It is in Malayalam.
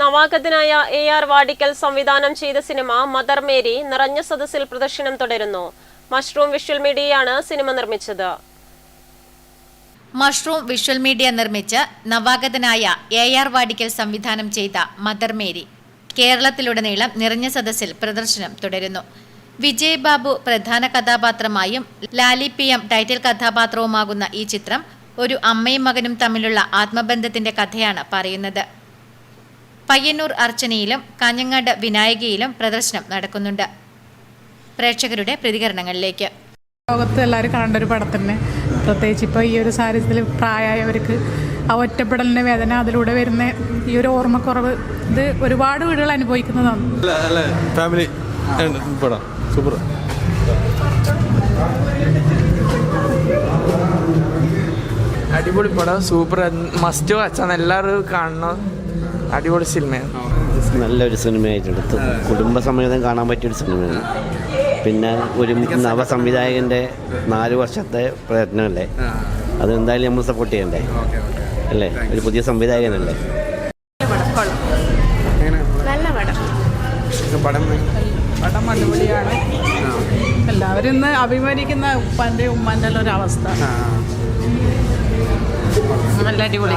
നവാഗതനായ എ ആർ വാടിക്കൽ സംവിധാനം ചെയ്ത സിനിമ മദർ മേരി നിറഞ്ഞ സദസ്സിൽ പ്രദർശനം തുടരുന്നു. മഷ്റൂം വിഷ്വൽ മീഡിയയാണ് സിനിമ നിർമ്മിച്ചത്. മഷ്റൂം വിഷ്വൽ മീഡിയ നിർമ്മിച്ച് നവാഗതനായ എ ആർ വാടിക്കൽ സംവിധാനം ചെയ്ത മദർ മേരി കേരളത്തിലുടനീളം നിറഞ്ഞ സദസ്സിൽ പ്രദർശനം തുടരുന്നു. വിജയ് ബാബു പ്രധാന കഥാപാത്രമായും ലാലി പി എം ടൈറ്റിൽ കഥാപാത്രവുമാകുന്ന ഈ ചിത്രം ഒരു അമ്മയും മകനും തമ്മിലുള്ള ആത്മബന്ധത്തിന്റെ കഥയാണ് പറയുന്നത്. പയ്യന്നൂർ അർച്ചനയിലും കാഞ്ഞങ്ങാട് വിനായകയിലും പ്രദർശനം നടക്കുന്നുണ്ട്. പ്രേക്ഷകരുടെ പ്രതികരണങ്ങളിലേക്ക്. ലോകത്ത് എല്ലാവരും കാണേണ്ട ഒരു പടം തന്നെ. പ്രത്യേകിച്ച് ഇപ്പോൾ ഈ ഒരു സാഹചര്യത്തിൽ പ്രായമായവർക്ക് ആ ഒറ്റപ്പെടലിന്റെ വേദന അതിലൂടെ വരുന്ന ഈ ഒരു ഓർമ്മക്കുറവ് ഇത് ഒരുപാട് വീടുകൾ അനുഭവിക്കുന്നതാണ്. ഫാമിലി പടം. സൂപ്പർ. അടിപൊളി പടം. സൂപ്പർ. മസ്റ്റ് വാച്ചാണ് എല്ലാവരും കാണണം. അടിപൊളി സിനിമയാണ് നല്ലൊരു സിനിമയായിട്ടെടുത്തു കുടുംബസമേതം കാണാൻ പറ്റിയൊരു സിനിമയാണ്. പിന്നെ ഒരു നവ സംവിധായകന്റെ നാല് വർഷത്തെ പ്രയത്നമല്ലേ? അതെന്തായാലും നമ്മൾ സപ്പോർട്ട് ചെയ്യണ്ടേ? അല്ലേ? ഒരു പുതിയ സംവിധായകനല്ലേ? പടം. അടിപൊളിയാണ്. എല്ലാവരും ഇന്ന് അഭിമാനിക്കുന്ന ഉപ്പാന്റെ ഉമ്മാന്റെ ഒരു അവസ്ഥ. നല്ല അടിപൊളി.